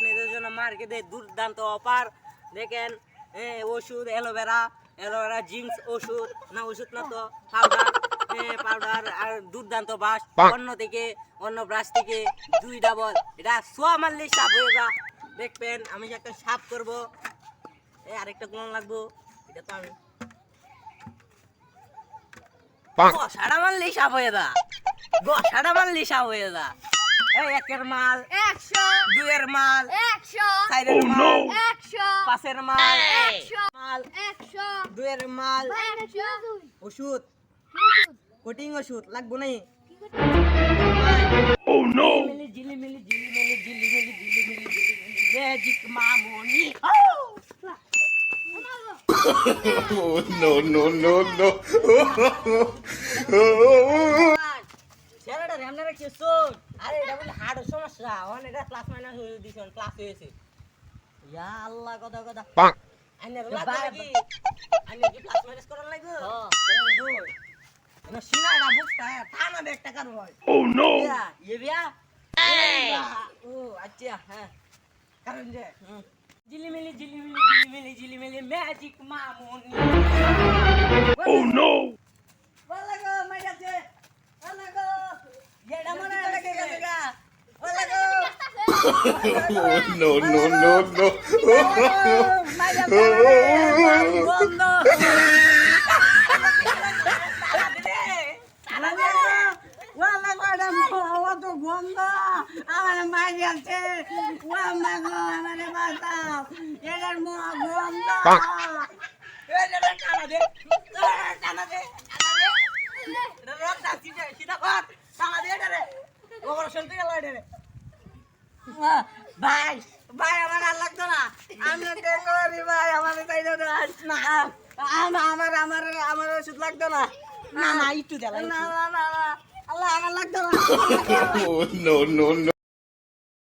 আপনাদের জন্য মার্কেটে দুর্দান্ত অফার। দেখেন ওষুধ অ্যালোভেরা অ্যালোভেরা জিন্স ওষুধ না ওষুধ না তো পাউডার পাউডার আর দুর্দান্ত বাস। অন্য থেকে অন্য ব্রাশ থেকে দুই ডাবল এটা সোয়া মারলে সাপ হয়ে যা দেখবেন আমি যে একটা সাপ করব আরেকটা কোন লাগবো এটা তো আমি সাড়া মারলেই সাপ হয়ে যা সাড়া মারলেই সাপ হয়ে যা একের মাল একশো দুয়ের মাল একশো চারের মাল একশো পাঁচের মাল একশো মাল একশো দুয়ের মাল একশো ওষুধ কোটিং ওষুধ লাগবো নাই Oh no! মিলি জিলি মিলি জিলি মিলি জিলি মিলি জিলি মিলি জিলি মিলি ম্যাজিক মামনি Oh no no no no! রেমনারে কি শোন আরে এটা বলে হার্টের সমস্যা। অন এটা প্লাস মাইনাস হয়ে দিছেন প্লাস হয়েছে। ইয়া আল্লাহ কথা কথা. আইনের লাগবে নাকি আইনের কি প্লাস মাইনাস করার লাগবে? হ্যাঁ না সিনা এটা বুকটা থানা দে একটা কারণ হয় Oh no! ইয়া ইয়ে বিয়া? ও আচ্ছা হ্যাঁ। কারণ যে জিলিমিলি জিলিমিলি জিলিমিলি জিলিমিলি ম্যাজিক মামুনি। Oh no! বলা গো মাইয়াছে বলা গো এটা মনে লাগে গেছে গা বলা গো Oh no no no no! মাইয়া বন্ধ ওয়ালা গড়া ও তো গন্ধ আমার মাই গেছে ওয়া মা গো আমারে বাঁচাও এটার মুখ গন্ধ বাহ। এটা টানা দে টানা দে টানা দে এটা রক্ত আসছে সিধা কর টানা দে রে ওর শুনতে গেল এটা রে ভাই ভাই আমার আর লাগতো না। আমি ডেঙ্গুরি ভাই আমার তাই না না আমার আমার আমার আমার ওষুধ লাগতো না। না না একটু দেলা না না না আল্লাহ আমার লাগতো না। No no no